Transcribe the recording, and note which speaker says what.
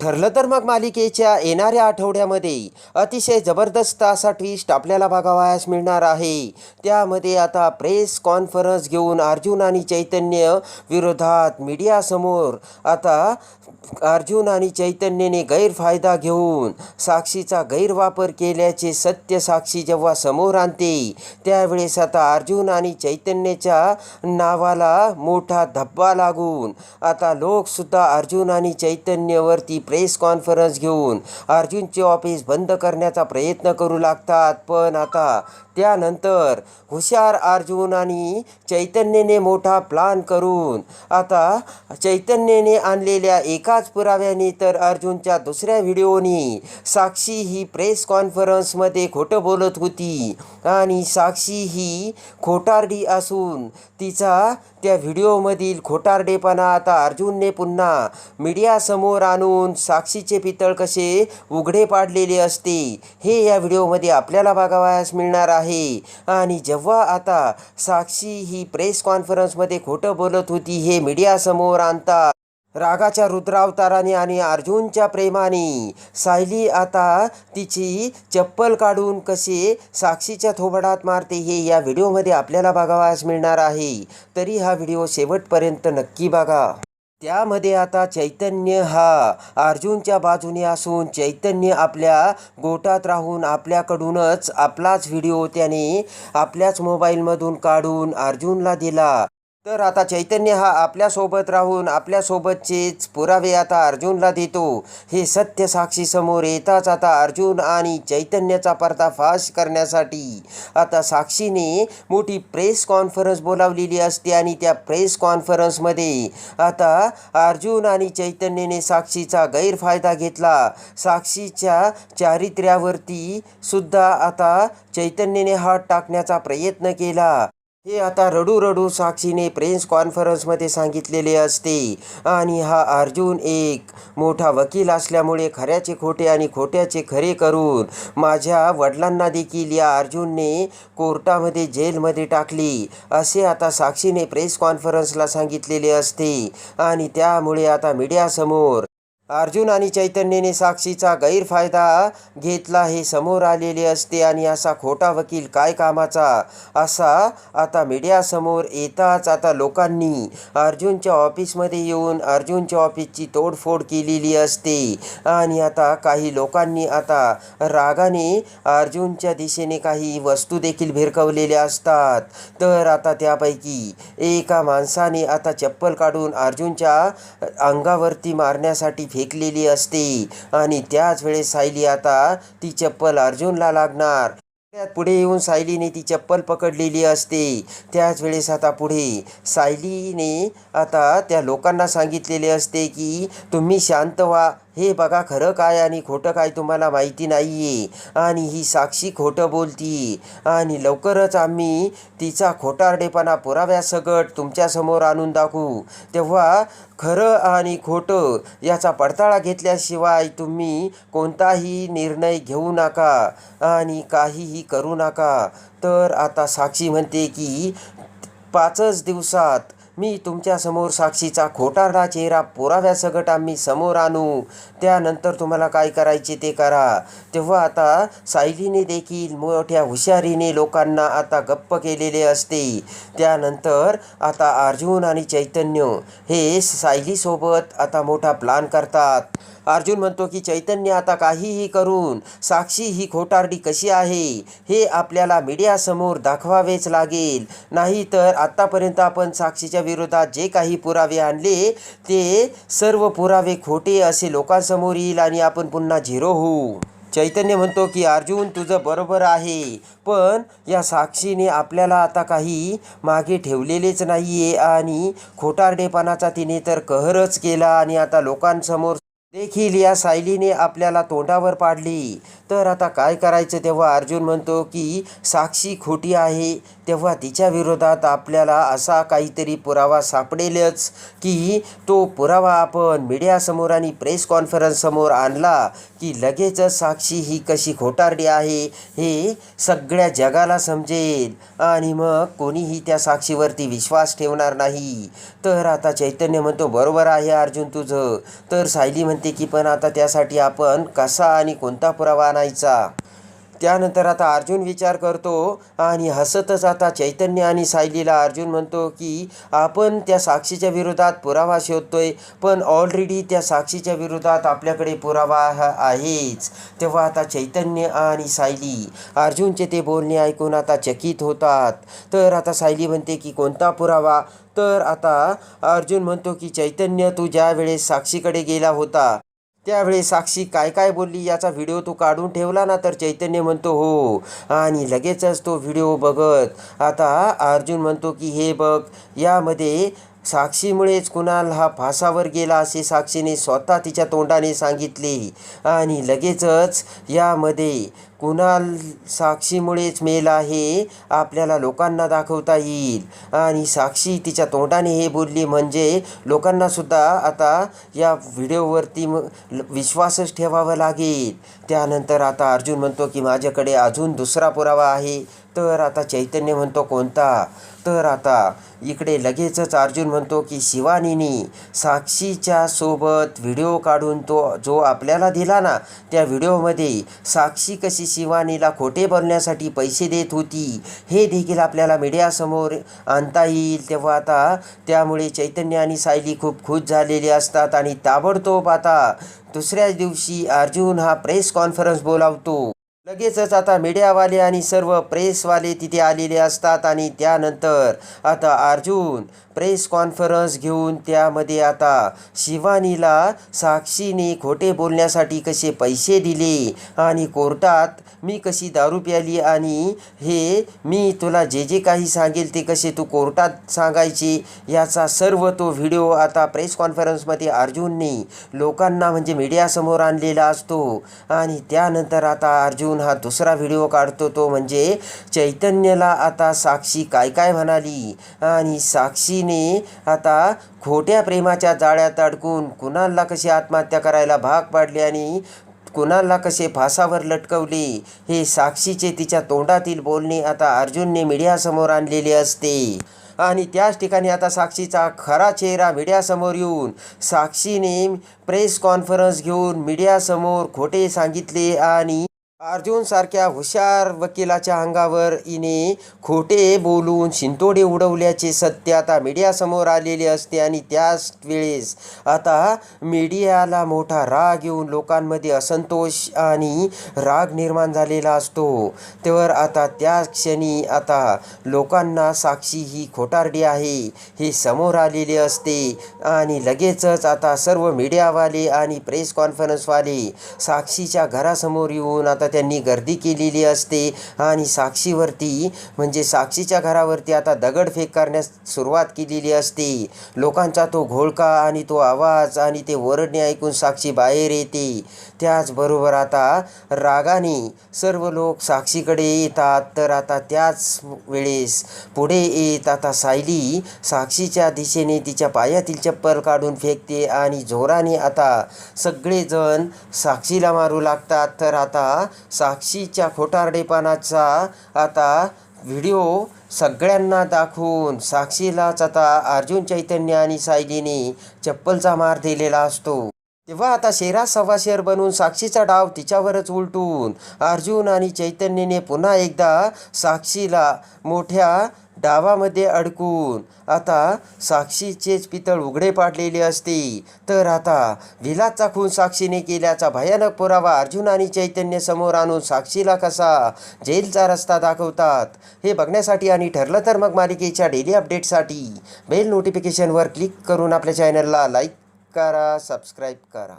Speaker 1: ठरलं तर मग मालिकेच्या येणाऱ्या आठवड्यामध्ये अतिशय जबरदस्त असा ट्विस्ट आपल्याला बघावयास मिळणार आहे. त्यामध्ये आता प्रेस कॉन्फरन्स घेऊन अर्जुन आणि चैतन्य विरोधात मीडियासमोर आता अर्जुन आणि चैतन्यने गैरफायदा घेऊन साक्षीचा गैरवापर केल्याचे सत्य साक्षी जेव्हा समोर आणते त्यावेळेस आता अर्जुन आणि चैतन्याच्या नावाला मोठा धब्बा लागून आता लोकसुद्धा अर्जुन आणि चैतन्यवरती प्रेस कॉन्फरन्स घेऊन अर्जुनचे ऑफिस बंद करण्याचा प्रयत्न करू लागतात. पण आता त्यानंतर हुशार अर्जुन आणि चैतन्यने मोठा प्लान करून आता चैतन्यने आणलेल्या एकाच पुराव्याने तर अर्जुनच्या दुसऱ्या व्हिडिओनी साक्षी ही प्रेस कॉन्फरन्समध्ये खोटं बोलत होती आणि साक्षी ही खोटारडी असून तिचा त्या व्हिडिओमधील खोटारडेपणा आता अर्जुनने पुन्हा मीडियासमोर आणून साक्षीचे पितळ कसे उघडे पाडलेले असते हे या व्हिडिओमध्ये आपल्याला बघावयास मिळणार आहे. आणि जेव्हा आता साक्षी ही प्रेस कॉन्फरन्समध्ये खोटं बोलत होती हे मीडियासमोर आणता रागाच्या रुद्रावताराने आणि अर्जुनच्या प्रेमाने. सायली आता तिची चप्पल काढून कसे साक्षीच्या थोबडात मारते हे या व्हिडिओमध्ये आपल्याला बघावयास मिळणार आहे. तरी हा व्हिडिओ शेवटपर्यंत नक्की बघा. त्यामध्ये आता चैतन्य हा अर्जुनच्या बाजूने असून चैतन्य आपल्या गोटात राहून आपल्याकडूनच आपलाच व्हिडिओ त्याने आपल्याच मोबाईलमधून काढून अर्जुनला दिला. तर आता चैतन्य हा आपल्यासोबत राहून आपल्यासोबतचेच पुरावे आता अर्जुनला देतो. हे सत्य साक्षी समोर येताच आता अर्जुन आणि चैतन्याचा पर्दाफाश करण्यासाठी. आता साक्षीने मोठी प्रेस कॉन्फरन्स बोलावलेली असते आणि त्या प्रेस कॉन्फरन्समध्ये आता अर्जुन आणि चैतन्यने साक्षीचा गैरफायदा घेतला. साक्षीच्या चारित्र्यावरती सुद्धा आता चैतन्यने हात टाकण्याचा प्रयत्न केला. हे आता रडू रडू साक्षीने प्रेस कॉन्फरन्समध्ये सांगितलेले असते. आणि हा अर्जुन एक मोठा वकील असल्यामुळे खऱ्याचे खोटे आणि खोट्याचे खरे करून माझ्या वडिलांना देखील या अर्जुनने कोर्टामध्ये जेलमध्ये टाकली असे आता साक्षीने प्रेस कॉन्फरन्सला सांगितलेले असते. आणि त्यामुळे आता मीडियासमोर अर्जुन आणि चैतन्यने साक्षीचा गैरफायदा घेतला. हे समोर आलेले असते आणि असा खोटा वकील काय कामाचा? असा आता मीडियासमोर येताच आता लोकांनी अर्जुनच्या ऑफिसमध्ये येऊन अर्जुनच्या ऑफिसची तोडफोड केलेली असते. आणि आता काही लोकांनी आता रागाने अर्जुनच्या दिशेने काही वस्तू देखील भिरकवलेल्या असतात. तर आता त्यापैकी एका माणसाने आता चप्पल काढून अर्जुनच्या अंगावरती मारण्यासाठी फेकलेली असते. आणि त्याच वेळेस सायली आता ती चप्पल अर्जुनला लागणार. त्यात पुढे येऊन सायलीने ती चप्पल पकडलेली असते. त्याच वेळेस आता पुढे सायलीने आता त्या लोकांना सांगितलेले असते की तुम्ही शांत व्हा. हे बघा खरं काय आणि खोटं काय तुम्हाला माहिती नाही आहे आणि ही साक्षी खोटं बोलती. आणि लवकरच आम्ही तिचा खोटारडेपणा पुराव्यासकट तुमच्यासमोर आणून दाखवू. तेव्हा खरं आणि खोटं याचा पडताळा घेतल्याशिवाय तुम्ही कोणताही निर्णय घेऊ नका आणि काहीही करू नका. तर आता साक्षी म्हणते की पाचच दिवसात मी तुमच्यासमोर साक्षीचा खोटारडा चेहरा पुराव्यासकट आम्ही समोर आणू. त्यानंतर तुम्हाला काय करायचे ते करा. तेव्हा आता सायलीने देखील मोठ्या हुशारीने लोकांना आता गप्प केलेले असते. त्यानंतर आता अर्जुन आणि चैतन्य हे सायलीसोबत आता मोठा प्लान करतात. अर्जुन म्हणतो की चैतन्य आता काहीही करून साक्षी ही खोटारडी कशी आहे हे आपल्याला मीडियासमोर दाखवावेच लागेल. नाही तर आत्तापर्यंत आपण साक्षीच्या विरोधात जे काही पुरावे आणले ते सर्व पुरावे खोटे असे लोकांसमोर येईल आणि आपण पुन्हा झिरो होऊ. चैतन्य म्हणतो की अर्जुन तुझं बरोबर आहे पण या साक्षीने आपल्याला आता काही मागे ठेवलेलेच नाही आहे आणि खोटारडेपणाचा तिने तर कहरच केला आणि आता लोकांसमोर देखील या सायलीने आपल्याला तोंडावर पाडली. तर आता काय करायचं तेव्हा अर्जुन म्हणतो की साक्षी खोटी आहे. तेव्हा तिच्या विरोधात आपल्याला असा काहीतरी पुरावा सापडेलच की तो पुरावा आपण मीडियासमोर आणि प्रेस कॉन्फरन्ससमोर आणला. की लगेचच साक्षी ही कशी खोटारडी आहे हे सगळ्या जगाला समजेल. आणि मग कोणीही त्या साक्षीवरती विश्वास ठेवणार नाही. तर आता चैतन्य म्हणतो बरोबर आहे अर्जुन तुझं. तर सायली म्हणते की पण आता त्यासाठी आपण कसा आणि कोणता पुरावा आणायचा? त्यानंतर आता अर्जुन विचार करतो आणि हसतच आता चैतन्य आणि सायलीला. अर्जुन म्हणतो की आपण त्या साक्षीच्या विरोधात पुरावा शोधतोय पण ऑलरेडी त्या साक्षीच्या विरोधात आपल्याकडे पुरावा आहेच. तेव्हा आता चैतन्य आणि सायली अर्जुनचे ते बोलणे ऐकून आता चकित होतात. तर आता सायली म्हणते की कोणता पुरावा? तर आता अर्जुन म्हणतो की चैतन्य तू ज्या वेळेस साक्षीकडे गेला होता त्यावेळी साक्षी काय काय बोलली याचा व्हिडिओ तू काढून ठेवला ना तर चैतन्य म्हणतो हो. आणि लगेचच तो व्हिडिओ बघत आता अर्जुन म्हणतो की हे बघ यामध्ये साक्षीमुळेच कुणाल हा फासावर गेला असे साक्षीने स्वतः तिच्या तोंडाने सांगितले. आणि लगेचच यामध्ये कुणाल साक्षीमुळेच मेला हे आपल्याला लोकांना दाखवता येईल. आणि साक्षी तिच्या तोंडाने हे बोलली म्हणजे लोकांनासुद्धा आता या व्हिडिओवरती विश्वासच ठेवावा लागेल. त्यानंतर आता अर्जुन म्हणतो की माझ्याकडे अजून दुसरा पुरावा आहे. तर आता चैतन्य म्हणतो कोणता? तर आता इकडे लगेचच अर्जुन म्हणतो की शिवानीने साक्षीच्या सोबत व्हिडिओ काढून तो जो आपल्याला दिला ना त्या व्हिडिओमध्ये साक्षी कशी शिवानीला खोटे बोलण्यासाठी पैसे देत होती. हे देखील आपल्याला मीडियासमोर आणता येईल. तेव्हा आता त्यामुळे चैतन्य आणि सायली खूप खुश झालेली असतात आणि ताबडतोब आता दुसऱ्याच दिवशी अर्जुन हा प्रेस कॉन्फरन्स बोलावतो. लगेचच आता मीडियावाले आणि सर्व प्रेसवाले तिथे आलेले असतात आणि त्यानंतर आता अर्जुन प्रेस कॉन्फरन्स घेऊन त्यामध्ये आता शिवानीला साक्षीने खोटे बोलण्यासाठी कसे पैसे दिले आणि कोर्टात मी कशी दारू प्याली आणि हे मी तुला जे जे काही सांगेल ते कसे तू कोर्टात सांगायचे याचा सर्व तो व्हिडिओ आता प्रेस कॉन्फरन्समध्ये अर्जुनने लोकांना म्हणजे मीडियासमोर आणलेला असतो. आणि त्यानंतर आता अर्जुन हा दुसरा व्हिडिओ काढतो तो म्हणजे चैतन्यला आता साक्षी काय काय म्हणाली? आणि साक्षीने आता खोट्या प्रेमाच्या जाळ्यात अडकून कुणाला कशी आत्महत्या करायला भाग पाडले आणि कुणाला कसे फासावर लटकवले? हे साक्षीचे तिच्या तोंडातील बोलणे आता अर्जुनने मीडियासमोर आणलेले असते. आणि त्याच ठिकाणी आता साक्षीचा खरा चेहरा मीडियासमोर येऊन साक्षीने प्रेस कॉन्फरन्स घेऊन मीडियासमोर खोटे सांगितले आणि अर्जुनसारख्या हुशार वकिलाच्या अंगावर इने खोटे बोलून शिंतोडे उडवल्याचे सत्य आता मीडियासमोर आलेले असते आणि त्याच वेळेस आता मीडियाला मोठा राग येऊन लोकांमध्ये असंतोष आणि राग निर्माण झालेला असतो. तर आता त्या क्षणी आता लोकांना साक्षी ही खोटारडी आहे हे समोर आलेले असते आणि लगेचच आता सर्व मीडियावाले आणि प्रेस कॉन्फरन्सवाले साक्षीच्या घरासमोर येऊन आता त्यांनी गर्दी केलेली असते. आणि साक्षीवरती म्हणजे साक्षीच्या घरावरती आता दगडफेक करण्यास सुरुवात केलेली असते. लोकांचा तो घोळका आणि तो आवाज आणि ते ओरडणे ऐकून साक्षी बाहेर येते. त्याचबरोबर आता रागाने सर्व लोक साक्षीकडे येतात. तर आता त्याच वेळेस पुढे येत आता सायली साक्षीच्या दिशेने तिच्या पायातील चप्पल काढून फेकते आणि जोराने आता सगळेजण साक्षीला मारू लागतात. तर आता साक्षीच्या खोटारडेपणाचा आता व्हिडिओ सगळ्यांना दाखवून साक्षीलाच आता अर्जुन चैतन्य आणि सायलीने चप्पलचा मार दिलेला असतो. तेव्हा आता शेरा सव्वा शेर बनून साक्षीचा डाव तिच्यावरच उलटून अर्जुन आणि चैतन्यने पुन्हा एकदा साक्षीला मोठ्या डावामध्ये अडकून आता साक्षीचेच पितळ उघडे पाडलेले असते. तर आता विलाचा चाखून साक्षीने केल्याचा भयानक पुरावा अर्जुन आणि चैतन्य समोर आणून साक्षीला कसा जेलचा रस्ता दाखवतात हे बघण्यासाठी आणि ठरलं तर मग मालिकेच्या डेली अपडेटसाठी बेल नोटिफिकेशनवर क्लिक करून आपल्या चॅनलला लाईक करा सबस्क्राईब करा.